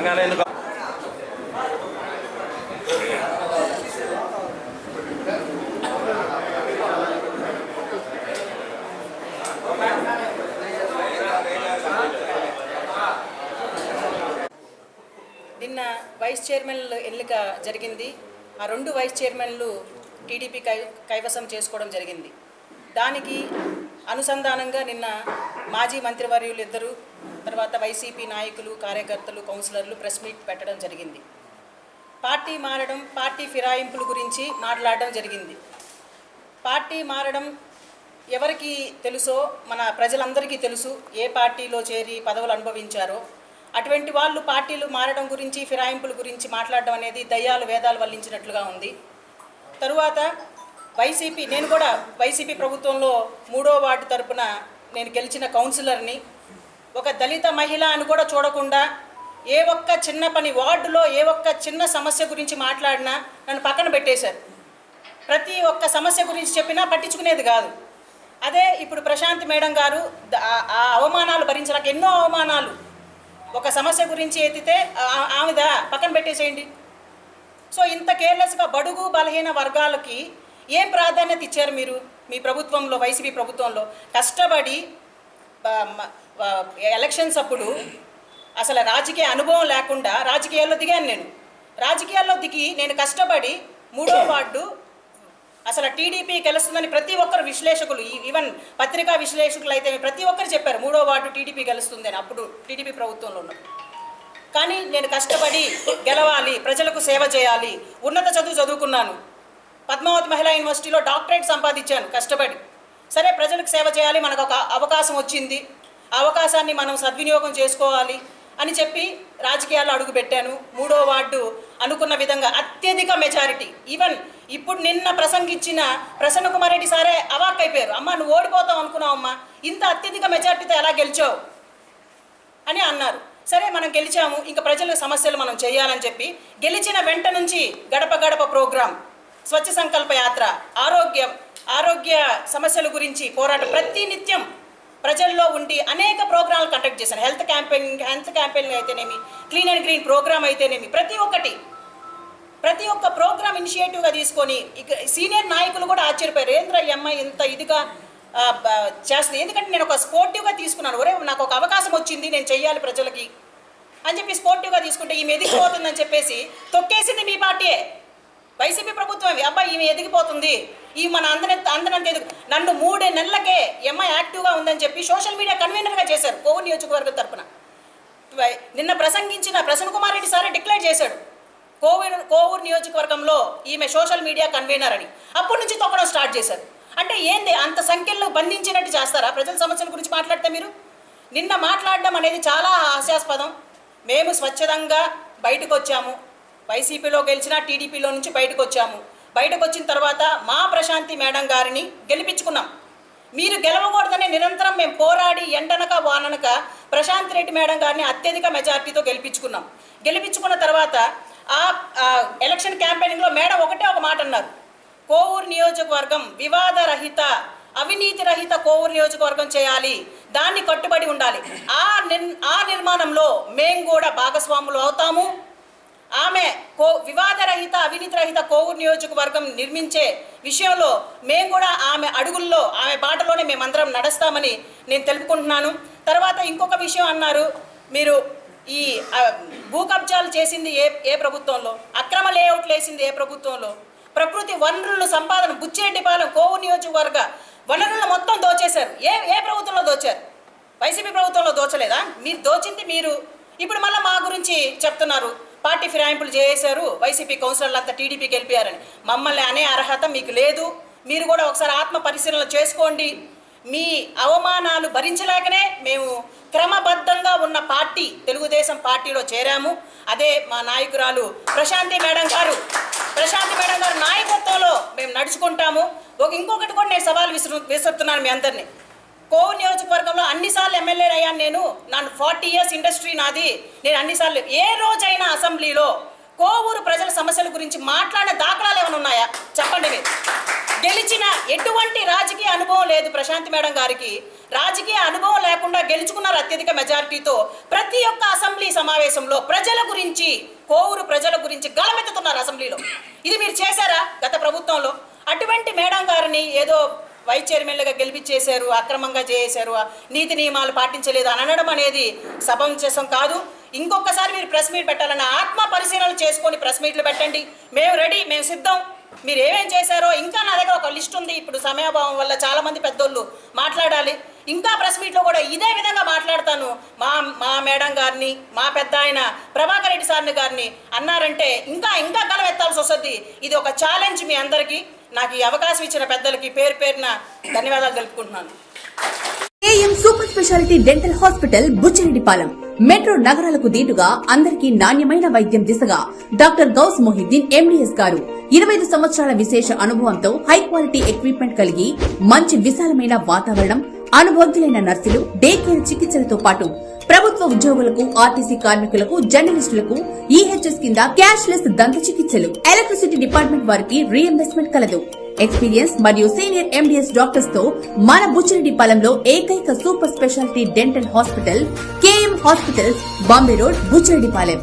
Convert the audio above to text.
Telangana ఎందుకు నిన్న vice చైర్మన్ల ఎన్నిక జరిగింది. ఆ రెండు వైస్ చైర్మన్లు టీడీపీ కై కైవసం చేసుకోవడం జరిగింది. దానికి అనుసంధానంగా నిన్న మాజీ మంత్రివర్యులు ఇద్దరు తర్వాత వైసీపీ నాయకులు కార్యకర్తలు కౌన్సిలర్లు ప్రెస్ మీట్ పెట్టడం జరిగింది. పార్టీ మారడం పార్టీ ఫిరాయింపుల గురించి మాట్లాడడం జరిగింది. పార్టీ మారడం ఎవరికి తెలుసో మన ప్రజలందరికీ తెలుసు ఏ పార్టీలో చేరి పదవులు అనుభవించారో. అటువంటి వాళ్ళు పార్టీలు మారడం గురించి ఫిరాయింపుల గురించి మాట్లాడడం అనేది దయ్యాలు వేదాలు వల్లించినట్లుగా ఉంది. తరువాత వైసీపీ నేను కూడా వైసీపీ ప్రభుత్వంలో మూడో వార్డు తరపున నేను గెలిచిన కౌన్సిలర్ని ఒక దళిత మహిళ అని కూడా చూడకుండా ఏ ఒక్క చిన్న పని వార్డులో ఏ ఒక్క చిన్న సమస్య గురించి మాట్లాడినా నన్ను పక్కన పెట్టేశారు. ప్రతి ఒక్క సమస్య గురించి చెప్పినా పట్టించుకునేది కాదు. అదే ఇప్పుడు ప్రశాంత్ మేడం గారు ఆ- అవమానాలు భరించలేక ఎన్నో అవమానాలు. ఒక సమస్య గురించి ఎత్తితే ఆమెదా పక్కన పెట్టేసేయండి. సో ఇంత కేర్లెస్గా బడుగు బలహీన వర్గాలకి ఏం ప్రాధాన్యత ఇచ్చారు మీరు మీ ప్రభుత్వంలో వైసీపీ ప్రభుత్వంలో? కష్టపడి ఎలక్షన్స్ అప్పుడు అసలు రాజకీయ అనుభవం లేకుండా రాజకీయాల్లో దిగాను నేను. రాజకీయాల్లో దిగి నేను కష్టపడి మూడో వార్డు అసలు టీడీపీ గెలుస్తుందని ప్రతి ఒక్కరు విశ్లేషకులు ఈ- ఈవెన్ పత్రికా విశ్లేషకులు అయితే ప్రతి ఒక్కరు చెప్పారు మూడో వార్డు టీడీపీ గెలుస్తుందని అప్పుడు టీడీపీ ప్రభుత్వంలో ఉన్న కానీ నేను కష్టపడి గెలవాలి ప్రజలకు సేవ చేయాలి ఉన్నత చదువు చదువుకున్నాను. పద్మావతి మహిళా యూనివర్సిటీలో డాక్టరేట్ సంపాదించాను కష్టపడి. సరే ప్రజలకు సేవ చేయాలి మనకు ఒక అవకాశం వచ్చింది. అవకాశాన్ని మనం సద్వినియోగం చేసుకోవాలి అని చెప్పి రాజకీయాల్లో అడుగుపెట్టాను మూడో వార్డు అనుకున్న విధంగా అత్యధిక మెజారిటీ ఈవెన్ ఇప్పుడు నిన్న ప్రసంగించిన ప్రసన్న కుమార్ రెడ్డి సారే అవాక్ అయిపోయారు. అమ్మ నువ్వు ఓడిపోతావు అనుకున్నావు అమ్మా. ఇంత అత్యధిక మెజారిటీతో ఎలా గెలిచావు? అని అన్నారు. సరే మనం గెలిచాము. ఇంకా ప్రజల సమస్యలు మనం చేయాలని చెప్పి గెలిచిన వెంట నుంచి గడప గడప ప్రోగ్రాం స్వచ్ఛ సంకల్ప యాత్ర ఆరోగ్యం ఆరోగ్య సమస్యల గురించి పోరాటం ప్రతి నిత్యం ప్రజల్లో ఉండి అనేక ప్రోగ్రాంలు కండక్ట్ చేశాను. హెల్త్ క్యాంపెయిన్ హెల్త్ క్యాంపెయిన్ అయితేనేమి క్లీన్ అండ్ గ్రీన్ ప్రోగ్రామ్ అయితేనేమి ప్రతి ఒక్కటి ప్రతి ఒక్క ప్రోగ్రామ్ ఇనిషియేటివ్గా తీసుకొని సీనియర్ నాయకులు కూడా ఆశ్చర్యపోయారు. ఏంద్ర ఈ అమ్మాయి ఇంత ఇదిగా చేస్తుంది? ఎందుకంటే నేను ఒక స్పోర్టివ్గా తీసుకున్నాను. ఒరే నాకు ఒక అవకాశం వచ్చింది నేను చెయ్యాలి ప్రజలకి అని చెప్పి స్పోర్టివ్గా తీసుకుంటే ఈమె ఎదిగిపోతుందని చెప్పేసి తొక్కేసింది మీ పార్టీయే. వైసీపీ ప్రభుత్వం అబ్బాయి ఈమె ఎదిగిపోతుంది. ఈ మన అందరి అందనంత ఎదుగు నన్ను మూడే నెలలకే ఎమ్మ యాక్టివ్గా ఉందని చెప్పి సోషల్ మీడియా కన్వీనర్గా చేశారు కోవూరు నియోజకవర్గం తరఫున వై- నిన్న ప్రసంగించిన ప్రసన్న కుమార్ రెడ్డి సారే డిక్లేర్ చేశాడు. కోవూరు కోవూరు నియోజకవర్గంలో ఈమె సోషల్ మీడియా కన్వీనర్ అని. అప్పటి నుంచి తొక్కడం స్టార్ట్ చేశారు. అంటే ఏంది? అంత సంఖ్యలో బంధించినట్టు చేస్తారా? ప్రజల సమస్యల గురించి మాట్లాడితే మీరు? నిన్న మాట్లాడడం అనేది చాలా హాస్యాస్పదం. మేము స్వచ్ఛందంగా బయటకు వచ్చాము. వైసీపీలో గెలిచిన టీడీపీలో నుంచి బయటకు వచ్చాము బయటకు వచ్చిన తర్వాత మా ప్రశాంతి మేడం గారిని గెలిపించుకున్నాం. మీరు గెలవకూడదని నిరంతరం మేము పోరాడి ఎండనక వాననక ప్రశాంత్ రెడ్డి మేడం గారిని అత్యధిక మెజార్టీతో గెలిపించుకున్నాం. గెలిపించుకున్న తర్వాత ఆ ఆ ఎలక్షన్ క్యాంపెయినింగ్లో మేడం ఒకటే ఒక మాట అన్నారు. కోవూరు నియోజకవర్గం వివాదరహిత అవినీతి రహిత కోవూరు నియోజకవర్గం చేయాలి. దాన్ని కట్టుబడి ఉండాలి. ఆ నిర్ ఆ నిర్మాణంలో మేము కూడా భాగస్వాములు అవుతాము. ఆమె కో వివాదరహిత అవినీతి రహిత కోవూరు నియోజకవర్గం నిర్మించే విషయంలో మేము కూడా ఆమె అడుగుల్లో ఆమె బాటలోనే మేమందరం నడుస్తామని నేను తెలుపుకుంటున్నాను. తర్వాత ఇంకొక విషయం అన్నారు. మీరు ఈ భూకబ్జాలు భూ కబ్జాలు చేసింది ఏ ఏ ప్రభుత్వంలో? అక్రమ లేఅవుట్లు వేసింది ఏ ప్రభుత్వంలో? ప్రకృతి వనరుల సంపాదన బుచ్చిరెడ్డిపాలెం కోవూరు నియోజకవర్గ వనరులను మొత్తం దోచేశారు. ఏ ఏ ప్రభుత్వంలో దోచారు? వైసీపీ ప్రభుత్వంలో దోచలేదా? మీరు దోచింది మీరు. ఇప్పుడు మళ్ళీ మా గురించి చెప్తున్నారు. పార్టీ ఫిరాయింపులు చేశారు వైసీపీ కౌన్సిలర్లు అంతా టీడీపీకి వెళ్ళిపోయారని మమ్మల్ని అనే అర్హత మీకు లేదు. మీరు కూడా ఒకసారి ఆత్మ పరిశీలన చేసుకోండి. మీ అవమానాలు భరించలేకనే మేము క్రమబద్ధంగా ఉన్న పార్టీ తెలుగుదేశం పార్టీలో చేరాము. అదే మా నాయకురాలు ప్రశాంతి మేడం గారు. ప్రశాంతి మేడం గారు నాయకత్వంలో మేము నడుచుకుంటాము. ఒక ఇంకొకటి కూడా నేను సవాల్ విసురు విసురుతున్నాను మీ అందరినీ. కోవు నియోజకవర్గంలో అన్నిసార్లు ఎమ్మెల్యే అయ్యాను నేను. నన్ను ఫార్టీ ఇయర్స్ ఇండస్ట్రీ నాది. నేను అన్నిసార్లు ఏ రోజైనా అసెంబ్లీలో కోవూరు ప్రజల సమస్యల గురించి మాట్లాడిన దాఖలాలు ఏమైనా ఉన్నాయా? చెప్పండి మీరు. గెలిచిన ఎటువంటి రాజకీయ అనుభవం లేదు ప్రశాంత్ మేడం గారికి. రాజకీయ అనుభవం లేకుండా గెలుచుకున్నారు అత్యధిక మెజారిటీతో ప్రతి ఒక్క అసెంబ్లీ సమావేశంలో ప్రజల గురించి కోవూరు ప్రజల గురించి గలమెత్తుతున్నారు అసెంబ్లీలో. ఇది మీరు చేశారా గత ప్రభుత్వంలో? అటువంటి మేడం గారిని ఏదో వైస్ చైర్మన్లుగా గెలిపించేశారు అక్రమంగా చేశారు నీతి నియమాలు పాటించలేదు అని అనడం అనేది సమంజసం కాదు. ఇంకొకసారి మీరు ప్రెస్ మీట్ పెట్టాలన్న ఆత్మ పరిశీలన చేసుకొని ప్రెస్ మీట్లు పెట్టండి. మేము రెడీ మేము సిద్ధం. మీరు ఏమేం చేశారో ఇంకా నా దగ్గర ఒక లిస్ట్ ఉంది. ఇప్పుడు సమయాభావం వల్ల చాలా మంది పెద్దోళ్ళు మాట్లాడాలి. ఇంకా ప్రెస్ మీట్లో కూడా ఇదే విధంగా మాట్లాడతాను. మా మా మేడం గారిని మా పెద్ద ఆయన ప్రభాకర్ రెడ్డి సార్ని గారిని అన్నారంటే ఇంకా ఇంకా గలవెత్తాల్సి వస్తుంది. ఇది ఒక ఛాలెంజ్ మీ అందరికీ. నాకు ఈ అవకాశం ఇచ్చిన పెద్దలకి పేరు పేరున ధన్యవాదాలు తెలుపుకుంటున్నాను. KM super speciality dental hospital Buchireddypalem. Metro నగరాలకు దీటుగా అందరికీ నాణ్యమైన వైద్యం దిశగా డాక్టర్ గౌస్ మొహిద్దీన్ ఎండిఎస్ గారు. ఇరవై ఐదు సంవత్సరాల విశేష అనుభవంతో హై క్వాలిటీ ఎక్విప్మెంట్ కలిగి మంచి విశాలమైన వాతావరణం అనుభవజ్ఞులైన నర్సులు డే కేర్ చికిత్సలతో పాటు ప్రభుత్వ ఉద్యోగులకు ఆర్టీసీ కార్మికులకు జర్నలిస్టులకు ఈహెచ్ఎస్ కింద క్యాష్ లెస్ దంత చికిత్సలు ఎలక్ట్రిసిటీ డిపార్ట్మెంట్ వారికి రీఎంబర్స్మెంట్ కలదు. ఎక్స్పీరియన్స్ మరియు సీనియర్ ఎండిఎస్ డాక్టర్స్తో మన బుచ్చిరెడ్డి పాలెంలో ఏకైక super speciality dental hospital KM hospitals Bombay road Buchireddypalem